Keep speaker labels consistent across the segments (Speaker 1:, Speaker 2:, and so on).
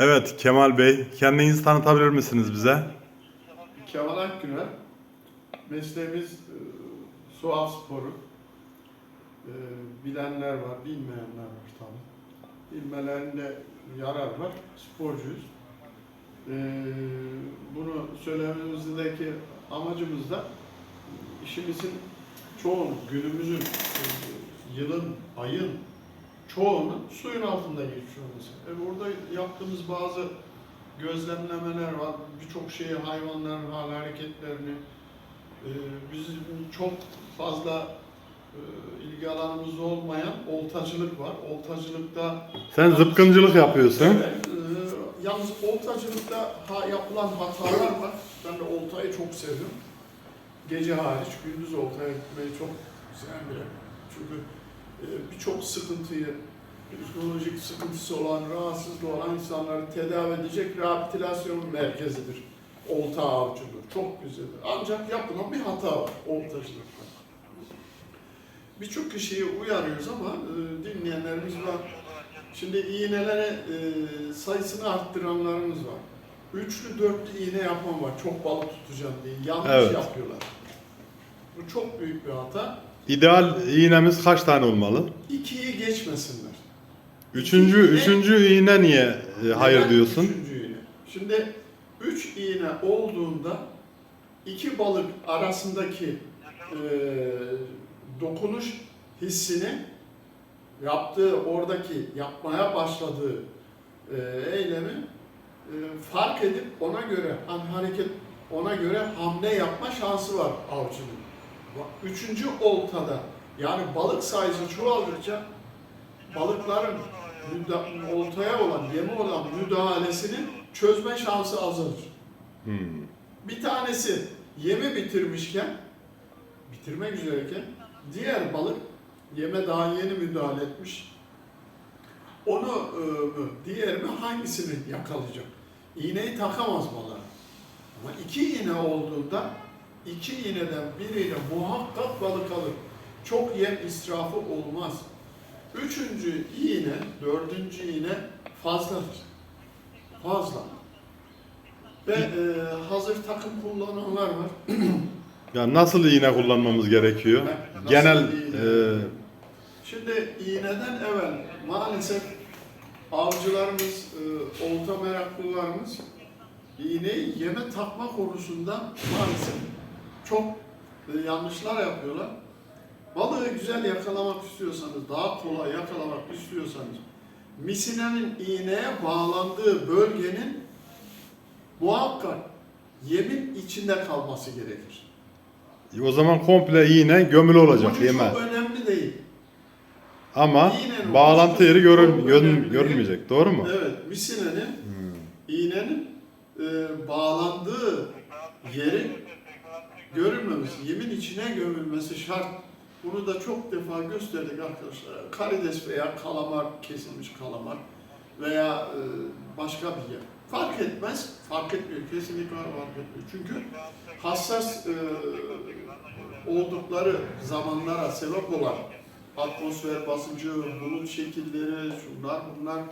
Speaker 1: Evet Kemal Bey, kendinizi tanıtabilir misiniz bize?
Speaker 2: Kemal Akgüner. Mesleğimiz e, su av sporu. E, bilenler var, bilmeyenler var tabii. Bilmelerinde yarar var. Sporcuyuz. E, bunu söylememizdeki amacımız da işimizin çoğunu, günümüzün, e, yılın, ayın çoğunun suyun altında geçiyor mesela. E burada yaptığımız bazı gözlemlemeler var. Birçok şeyi, hayvanların hal hareketlerini, e, bizim çok fazla e, ilgi alanımız olmayan oltacılık var. Oltacılıkta
Speaker 1: Sen zıpkıncılık yapıyorsun.
Speaker 2: Evet, e, yalnız oltacılıkta ha, yapılan hatalar var. Ben de oltayı çok seviyorum. Gece hariç gündüz oltaya gitmeyi çok sevmiyorum. Çünkü e, birçok sıkıntıyı, psikolojik sıkıntısı olan, rahatsızlığı olan insanları tedavi edecek rehabilitasyon merkezidir. Olta avcılığı. Çok güzeldir. Ancak yapılan bir hata var oltacılıkta. Birçok kişiyi uyarıyoruz ama e, dinleyenlerimiz var. Şimdi iğnelere e, sayısını arttıranlarımız var. Üçlü dörtlü iğne yapan var. Çok balık tutacağım diye. Yanlış
Speaker 1: Evet.
Speaker 2: yapıyorlar. Bu çok büyük bir hata.
Speaker 1: İdeal iğnemiz kaç tane olmalı?
Speaker 2: İkiyi geçmesinler.
Speaker 1: Üçüncü,
Speaker 2: İğne-
Speaker 1: üçüncü iğne niye e, hayır diyorsun?
Speaker 2: Üçüncü iğne. Şimdi üç iğne olduğunda iki balık arasındaki e, dokunuş hissini yaptığı oradaki yapmaya başladığı e, eylemi e, fark edip ona göre hani hareket ona göre hamle yapma şansı var avcının. Üçüncü oltada yani balık sayısı çoğaldıkça balıkların oltaya olan, yeme olan müdahalesinin çözme şansı azalır.
Speaker 1: Hmm.
Speaker 2: Bir tanesi yemi bitirmişken, bitirmek üzereyken diğer balık yeme daha yeni müdahale etmiş. Onu e, mu, diğer mi hangisini yakalayacak? İğneyi takamaz balığa. Ama iki iğne olduğunda iki iğneden biriyle muhakkak balık alır. Çok yem israfı olmaz. Üçüncü iğne, dördüncü iğne fazladır. Fazla. Ve e, hazır takım kullananlar var.
Speaker 1: Ya nasıl iğne kullanmamız gerekiyor?
Speaker 2: Nasıl
Speaker 1: Genel
Speaker 2: iğne?
Speaker 1: e,
Speaker 2: Şimdi iğneden evvel maalesef avcılarımız, e, olta meraklılarımız iğneyi yeme takma konusunda maalesef çok e, yanlışlar yapıyorlar. Balığı güzel yakalamak istiyorsanız, daha kolay yakalamak istiyorsanız, misinenin iğneye bağlandığı bölgenin muhakkak yemin içinde kalması gerekir.
Speaker 1: o zaman komple iğne gömülü olacak
Speaker 2: Ucu
Speaker 1: yeme.
Speaker 2: çok önemli değil.
Speaker 1: Ama
Speaker 2: İğnenin
Speaker 1: bağlantı yeri görün, görün- görünmeyecek. Doğru mu?
Speaker 2: Evet, misinenin,
Speaker 1: Hmm.
Speaker 2: iğnenin e, bağlandığı yeri görünmemesi, yemin içine gömülmesi şart. Bunu da çok defa gösterdik arkadaşlar. Karides veya kalamar, kesilmiş kalamar veya e, başka bir yer. Fark etmez, fark etmiyor. Kesinlikle fark etmiyor. Çünkü hassas e, oldukları zamanlara sebep olan atmosfer basıncı, bulut şekilleri, şunlar bunlar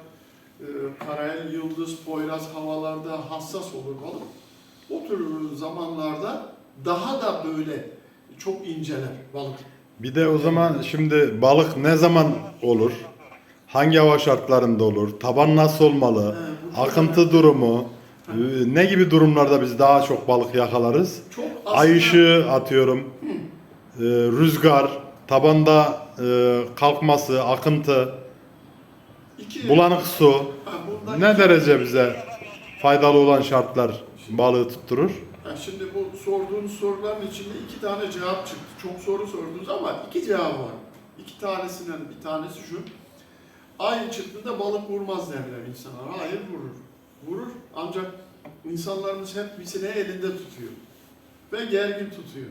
Speaker 2: e, karayel, yıldız, poyraz havalarda hassas olur balık. O tür zamanlarda daha da böyle çok inceler balık.
Speaker 1: Bir de o zaman şimdi balık ne zaman olur? Hangi hava şartlarında olur? Taban nasıl olmalı?
Speaker 2: Ee, bu
Speaker 1: Akıntı durumu? e, Ne gibi durumlarda biz daha çok balık yakalarız?
Speaker 2: Çok
Speaker 1: Ay ışığı atıyorum. e, Rüzgar, tabanda e, kalkması, akıntı,
Speaker 2: iki,
Speaker 1: bulanık su.
Speaker 2: Ha, bundan
Speaker 1: Ne
Speaker 2: iki-
Speaker 1: derece bize faydalı olan şartlar balığı tutturur?
Speaker 2: Ha, şimdi bu sorduğunuz soruların içinde iki tane cevap çıktı. Çok soru sordunuz ama iki cevap var. İki tanesinden bir tanesi şu. Ay çıktığında balık vurmaz derler insanlar. Hayır vurur. Vurur ancak insanlarımız hep misine elinde tutuyor. Ve gergin tutuyor.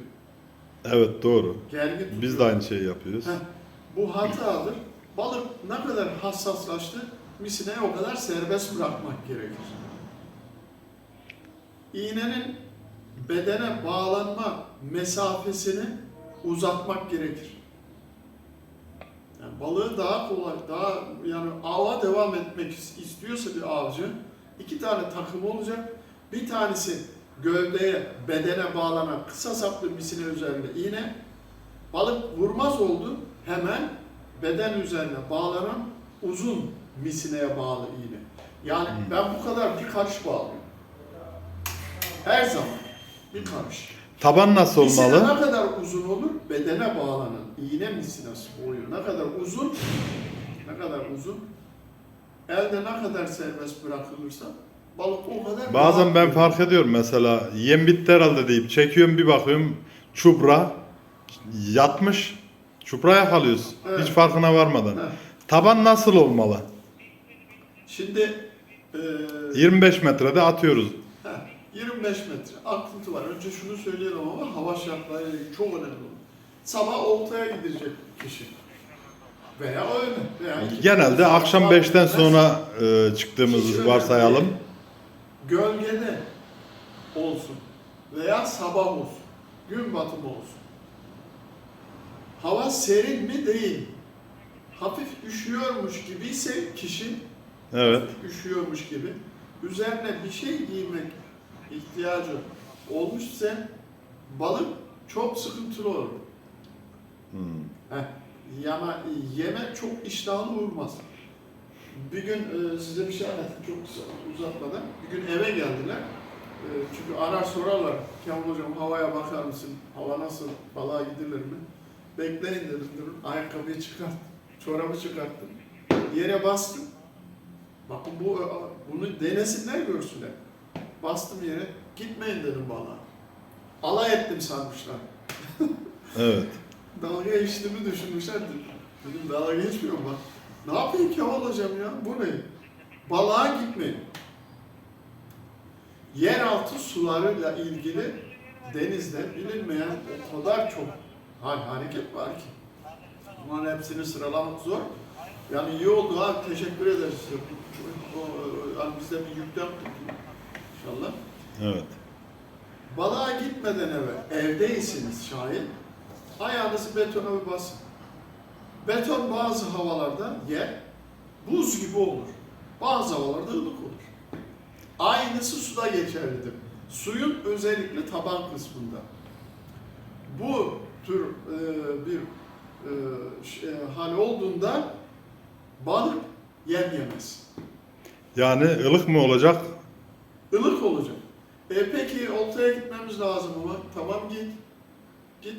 Speaker 1: Evet doğru.
Speaker 2: Gergin tutuyor.
Speaker 1: Biz de aynı şeyi yapıyoruz.
Speaker 2: Heh, bu hatadır. Balık ne kadar hassaslaştı, misineye o kadar serbest bırakmak gerekir. İğnenin bedene bağlanma mesafesini uzatmak gerekir. Yani balığı daha kolay, daha yani ava devam etmek istiyorsa bir avcı iki tane takım olacak. Bir tanesi gövdeye, bedene bağlanan kısa saplı misine üzerinde iğne. Balık vurmaz oldu. Hemen beden üzerine bağlanan uzun misineye bağlı iğne. Yani ben bu kadar bir karış bağlıyorum. Her zaman karış.
Speaker 1: Taban nasıl
Speaker 2: Misine
Speaker 1: olmalı?
Speaker 2: ne kadar uzun olur? Bedene bağlanan iğne misinesi boyu ne kadar uzun? Ne kadar uzun? Elde ne kadar serbest bırakılırsa balık o kadar
Speaker 1: Bazen ben fark ediyorum mesela yem bitti herhalde deyip çekiyorum bir bakıyorum çupra yatmış. Çupra yakalıyoruz.
Speaker 2: Evet.
Speaker 1: Hiç farkına varmadan.
Speaker 2: Evet.
Speaker 1: Taban nasıl olmalı?
Speaker 2: Şimdi e,
Speaker 1: 25 metrede atıyoruz.
Speaker 2: Heh, 25 metre akıntı var. Önce şunu söyleyelim ama hava şartları çok önemli. Sabah oltaya gidecek kişi. Veya öyle. Veya
Speaker 1: Genelde akşam
Speaker 2: Fark
Speaker 1: 5'ten
Speaker 2: etmez.
Speaker 1: sonra e, çıktığımızı varsayalım.
Speaker 2: Gölgede olsun veya sabah olsun, gün batımı olsun. Hava serin mi değil. Hafif üşüyormuş gibiyse kişi
Speaker 1: Evet.
Speaker 2: üşüyormuş gibi üzerine bir şey giymek ihtiyacı olmuşsa balık çok sıkıntılı olur.
Speaker 1: Hmm.
Speaker 2: Heh, yama, yeme çok iştahlı vurmaz. Bir gün e, size bir şey anlatayım çok kısa uzatmadan. Bir gün eve geldiler. E, çünkü arar sorarlar. Kemal hocam havaya bakar mısın? Hava nasıl? Balığa gidilir mi? Bekleyin dedim durun. Ayakkabıyı çıkarttım. Çorabı çıkarttım. Yere bastım. Bakın bu bunu denesinler görsünler. Bastım yere. Gitmeyin dedim balığa. Alay ettim sanmışlar.
Speaker 1: Evet.
Speaker 2: Dalga geçtiğimi düşünmüşler. Dedim dalga geçmiyorum bak. Ne yapayım Kemal hocam ya? Bu ne? Balığa gitmeyin. Yeraltı sularıyla ilgili denizde bilinmeyen o kadar çok hal hareket var ki. Bunların hepsini sıralamak zor. Yani iyi oldu ha teşekkür ederiz. yani bize bir yüklen inşallah.
Speaker 1: Evet.
Speaker 2: Balığa gitmeden evvel evdeyseniz şayet ayağınızı betona bir basın. Beton bazı havalarda yer buz gibi olur. Bazı havalarda ılık olur. Aynısı suda geçerlidir. Suyun özellikle taban kısmında. Bu tür e, bir e, e, hal olduğunda balık yem yemez.
Speaker 1: Yani ılık mı olacak?
Speaker 2: Ilık olacak. E peki oltaya gitmemiz lazım ama tamam git. Git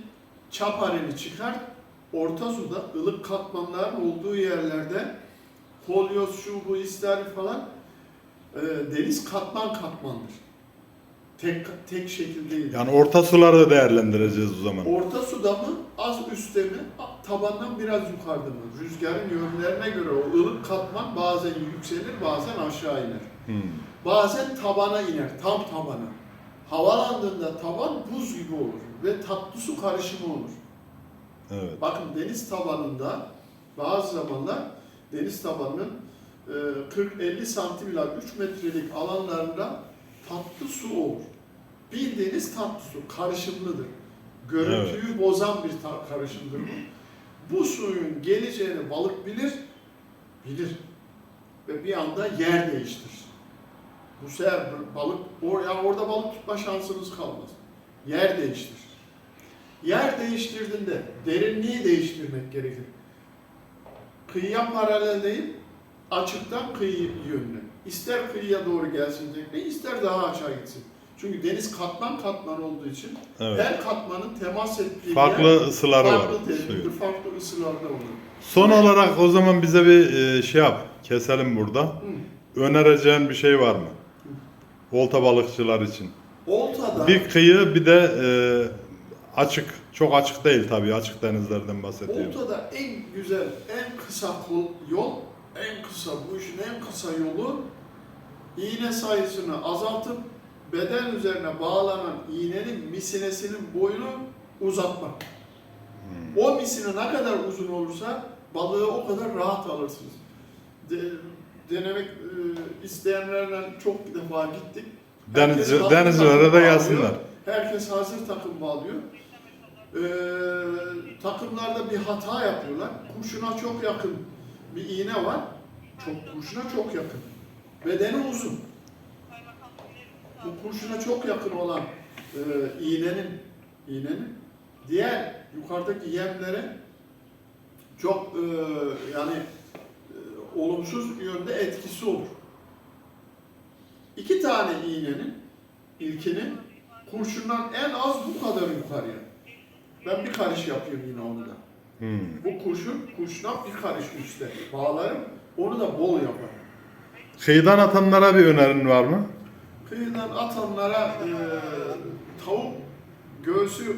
Speaker 2: çaparını çıkart. Orta suda ılık katmanların olduğu yerlerde kolyoz şu bu ister falan e, deniz katman katmandır. Tek tek şekil değil.
Speaker 1: Yani orta suları da değerlendireceğiz o zaman.
Speaker 2: Orta suda mı, az üstte mi, tabandan biraz yukarıda mı? Rüzgarın yönlerine göre o ılık katman bazen yükselir, bazen aşağı iner.
Speaker 1: Hmm.
Speaker 2: Bazen tabana iner, tam tabana. Havalandığında taban buz gibi olur ve tatlı su karışımı olur.
Speaker 1: Evet.
Speaker 2: Bakın deniz tabanında bazı zamanlar deniz tabanının e, 40-50 santim ila 3 metrelik alanlarında tatlı su olur. Bildiğiniz tatlı su, karışımlıdır. Görüntüyü bozan bir karışımdır bu. Bu suyun geleceğini balık bilir, bilir. Ve bir anda yer değiştirir. Bu sefer balık, or, orada balık tutma şansınız kalmaz. Yer değiştirir. Yer değiştirdiğinde derinliği değiştirmek gerekir. Kıyıya paralel değil, açıktan kıyı yönüne. İster kıyıya doğru gelsin tekne, ister daha aşağı gitsin. Çünkü deniz katman katman olduğu için
Speaker 1: Evet.
Speaker 2: her katmanın temas ettiği yer
Speaker 1: Farklı ısıları var.
Speaker 2: farklı derinlikte,
Speaker 1: suyun.
Speaker 2: farklı ısılarda olur.
Speaker 1: Son olarak o zaman bize bir e, şey yap. Keselim burada.
Speaker 2: Hı.
Speaker 1: Önereceğin bir şey var mı? Olta balıkçılar için.
Speaker 2: Oltada
Speaker 1: Bir kıyı bir de e, açık. Çok açık değil tabii. Açık denizlerden bahsediyorum.
Speaker 2: Oltada en güzel, en kısa yol, en kısa, bu işin en kısa yolu iğne sayısını azaltıp beden üzerine bağlanan iğnenin misinesinin boyunu uzatmak. O misine ne kadar uzun olursa balığı o kadar rahat alırsınız. De, denemek e, isteyenlerden çok defa gittik. Herkes hazır
Speaker 1: denizcilere
Speaker 2: takım
Speaker 1: de
Speaker 2: bağlıyor.
Speaker 1: gelsinler.
Speaker 2: Herkes hazır takım bağlıyor. Ee, takımlarda bir hata yapıyorlar. Kurşuna çok yakın bir iğne var. Çok kurşuna çok yakın. Bedeni uzun. bu kurşuna çok yakın olan e, iğnenin iğnenin diğer yukarıdaki yemlere çok e, yani olumsuz yönde etkisi olur. İki tane iğnenin ilkinin kurşundan en az bu kadar yukarıya. Ben bir karış yapayım yine onu da.
Speaker 1: Hmm.
Speaker 2: Bu kurşun kurşuna bir karış üstte bağlarım. Onu da bol yaparım.
Speaker 1: Kıyıdan atanlara bir önerin var mı?
Speaker 2: Kıyıdan atanlara e, tavuk göğsü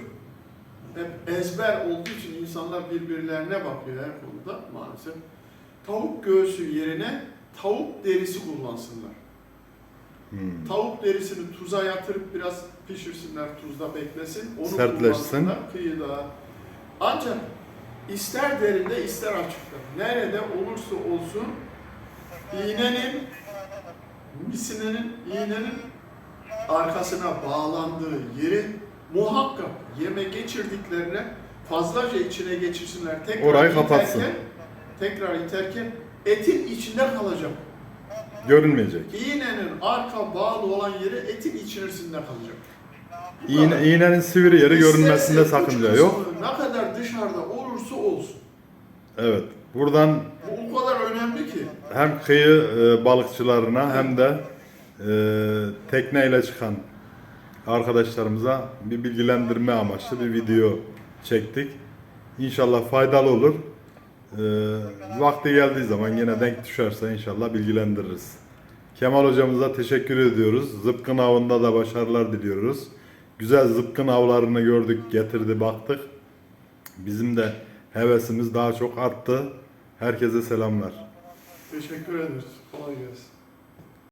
Speaker 2: hep ezber olduğu için insanlar birbirlerine bakıyor her konuda maalesef. Tavuk göğsü yerine tavuk derisi kullansınlar.
Speaker 1: Hmm.
Speaker 2: Tavuk derisini tuza yatırıp biraz pişirsinler, tuzda beklesin. Onu
Speaker 1: Sertleşsin.
Speaker 2: kıyıda. Ancak ister derinde ister açıkta. Nerede olursa olsun iğnenin misinenin iğnenin arkasına bağlandığı yeri muhakkak yeme geçirdiklerine fazlaca içine geçirsinler. Tekrar
Speaker 1: Orayı kapatsın.
Speaker 2: iterken- Tekrar iterken etin içinde kalacak.
Speaker 1: Görünmeyecek.
Speaker 2: İğnenin arka bağlı olan yeri etin içerisinde kalacak. Bu
Speaker 1: İğne,
Speaker 2: kadar.
Speaker 1: iğnenin sivri yeri görünmesinde
Speaker 2: uç
Speaker 1: sakınca yok.
Speaker 2: kısmı Ne kadar dışarıda olursa olsun.
Speaker 1: Evet. Buradan
Speaker 2: Bu o kadar önemli ki.
Speaker 1: hem kıyı e, balıkçılarına hem de e, tekneyle çıkan arkadaşlarımıza bir bilgilendirme amaçlı bir video çektik. İnşallah faydalı olur. E, vakti geldiği zaman yine denk düşerse inşallah bilgilendiririz. Kemal hocamıza teşekkür ediyoruz. Zıpkın avında da başarılar diliyoruz. Güzel zıpkın avlarını gördük, getirdi, baktık. Bizim de hevesimiz daha çok arttı. Herkese selamlar.
Speaker 2: Teşekkür ederiz. Kolay gelsin.